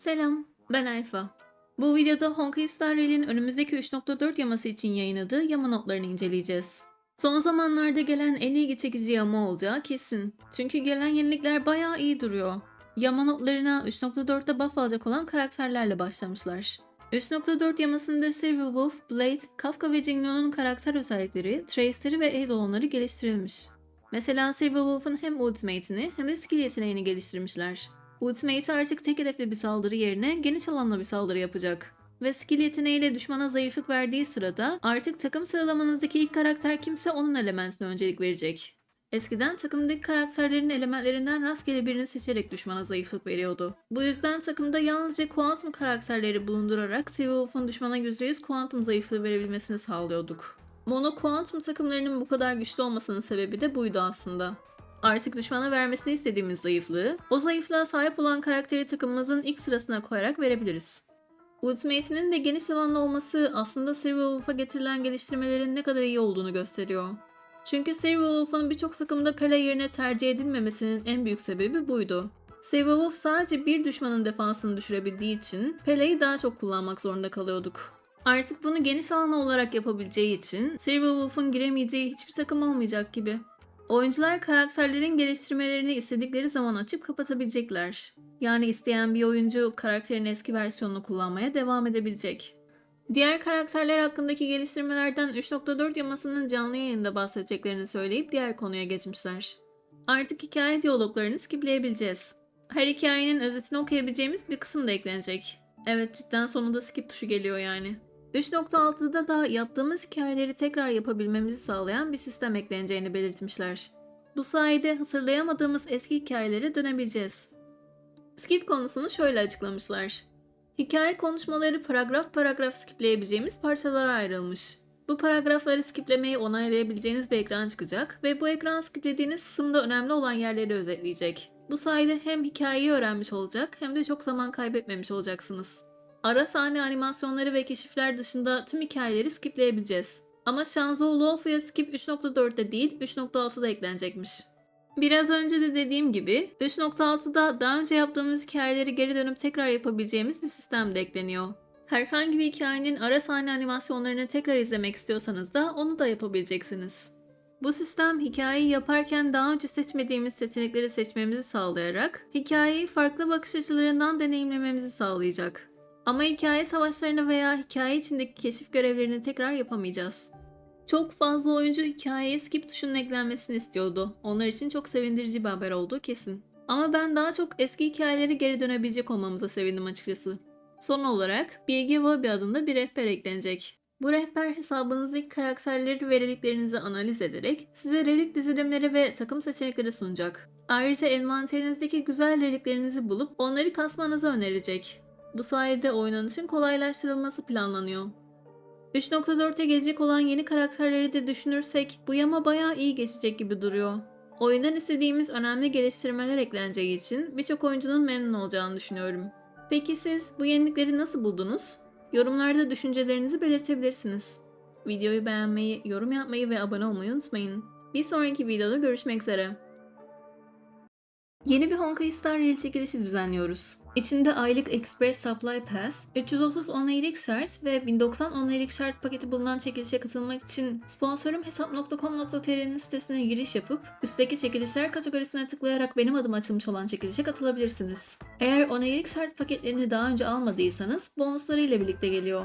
Selam, ben Ayfa. Bu videoda Honkai Star Rail'in önümüzdeki 3.4 yaması için yayınladığı yama notlarını inceleyeceğiz. Son zamanlarda gelen en ilgi çekici yama olacağı kesin. Çünkü gelen yenilikler bayağı iyi duruyor. Yama notlarına 3.4'te buff alacak olan karakterlerle başlamışlar. 3.4 yamasında Silverwolf, Blade, Kafka ve Jingnon'un karakter özellikleri, trace'leri ve eidolonları geliştirilmiş. Mesela Silverwolf'un hem ultimate'ini hem de skill yeteneğini geliştirmişler. Ultimate artık tek hedefli bir saldırı yerine geniş alanlı bir saldırı yapacak. Ve skill yeteneğiyle düşmana zayıflık verdiği sırada artık takım sıralamanızdaki ilk karakter kimse onun elementine öncelik verecek. Eskiden takımdaki karakterlerin elementlerinden rastgele birini seçerek düşmana zayıflık veriyordu. Bu yüzden takımda yalnızca kuantum karakterleri bulundurarak Silverwolf'un düşmana %100 kuantum zayıflığı verebilmesini sağlıyorduk. Mono kuantum takımlarının bu kadar güçlü olmasının sebebi de buydu aslında. Artık düşmana vermesini istediğimiz zayıflığı, o zayıflığa sahip olan karakteri takımımızın ilk sırasına koyarak verebiliriz. Ultimate'inin de geniş alanlı olması aslında Silverwolf'a getirilen geliştirmelerin ne kadar iyi olduğunu gösteriyor. Çünkü Silverwolf'un birçok takımda Pele yerine tercih edilmemesinin en büyük sebebi buydu. Silverwolf sadece bir düşmanın defansını düşürebildiği için Pele'yi daha çok kullanmak zorunda kalıyorduk. Artık bunu geniş alanlı olarak yapabileceği için Silverwolf'un giremeyeceği hiçbir takım olmayacak gibi. Oyuncular karakterlerin geliştirmelerini istedikleri zaman açıp kapatabilecekler. Yani isteyen bir oyuncu karakterin eski versiyonunu kullanmaya devam edebilecek. Diğer karakterler hakkındaki geliştirmelerden 3.4 yamasının canlı yayında bahsedeceklerini söyleyip diğer konuya geçmişler. Artık hikaye diyaloglarını skipleyebileceğiz. Her hikayenin özetini okuyabileceğimiz bir kısım da eklenecek. Evet cidden sonunda skip tuşu geliyor yani. 3.6'da da yaptığımız hikayeleri tekrar yapabilmemizi sağlayan bir sistem ekleneceğini belirtmişler. Bu sayede hatırlayamadığımız eski hikayelere dönebileceğiz. Skip konusunu şöyle açıklamışlar. Hikaye konuşmaları paragraf paragraf skipleyebileceğimiz parçalara ayrılmış. Bu paragrafları skiplemeyi onaylayabileceğiniz bir ekran çıkacak ve bu ekran skiplediğiniz kısımda önemli olan yerleri özetleyecek. Bu sayede hem hikayeyi öğrenmiş olacak hem de çok zaman kaybetmemiş olacaksınız. Ara sahne animasyonları ve keşifler dışında tüm hikayeleri skipleyebileceğiz. Ama Shanzhou Luofu'ya skip 3.4'te değil 3.6'da eklenecekmiş. Biraz önce de dediğim gibi 3.6'da daha önce yaptığımız hikayeleri geri dönüp tekrar yapabileceğimiz bir sistem de ekleniyor. Herhangi bir hikayenin ara sahne animasyonlarını tekrar izlemek istiyorsanız da onu da yapabileceksiniz. Bu sistem hikayeyi yaparken daha önce seçmediğimiz seçenekleri seçmemizi sağlayarak hikayeyi farklı bakış açılarından deneyimlememizi sağlayacak. Ama hikaye savaşlarını veya hikaye içindeki keşif görevlerini tekrar yapamayacağız. Çok fazla oyuncu hikayeye skip tuşunun eklenmesini istiyordu. Onlar için çok sevindirici bir haber olduğu kesin. Ama ben daha çok eski hikayeleri geri dönebilecek olmamıza sevindim açıkçası. Son olarak Bilgi Wabi adında bir rehber eklenecek. Bu rehber hesabınızdaki karakterleri ve reliklerinizi analiz ederek size relik dizilimleri ve takım seçenekleri sunacak. Ayrıca envanterinizdeki güzel reliklerinizi bulup onları kasmanızı önerecek. Bu sayede oynanışın kolaylaştırılması planlanıyor. 3.4'e gelecek olan yeni karakterleri de düşünürsek bu yama bayağı iyi geçecek gibi duruyor. Oyundan istediğimiz önemli geliştirmeler ekleneceği için birçok oyuncunun memnun olacağını düşünüyorum. Peki siz bu yenilikleri nasıl buldunuz? Yorumlarda düşüncelerinizi belirtebilirsiniz. Videoyu beğenmeyi, yorum yapmayı ve abone olmayı unutmayın. Bir sonraki videoda görüşmek üzere. Yeni bir Honkai Star Rail çekilişi düzenliyoruz. İçinde aylık Express Supply Pass, 330 onaylık şart ve 1090 onaylık şart paketi bulunan çekilişe katılmak için sponsorum hesap.com.tr'nin sitesine giriş yapıp üstteki çekilişler kategorisine tıklayarak benim adım açılmış olan çekilişe katılabilirsiniz. Eğer onaylık şart paketlerini daha önce almadıysanız bonusları ile birlikte geliyor.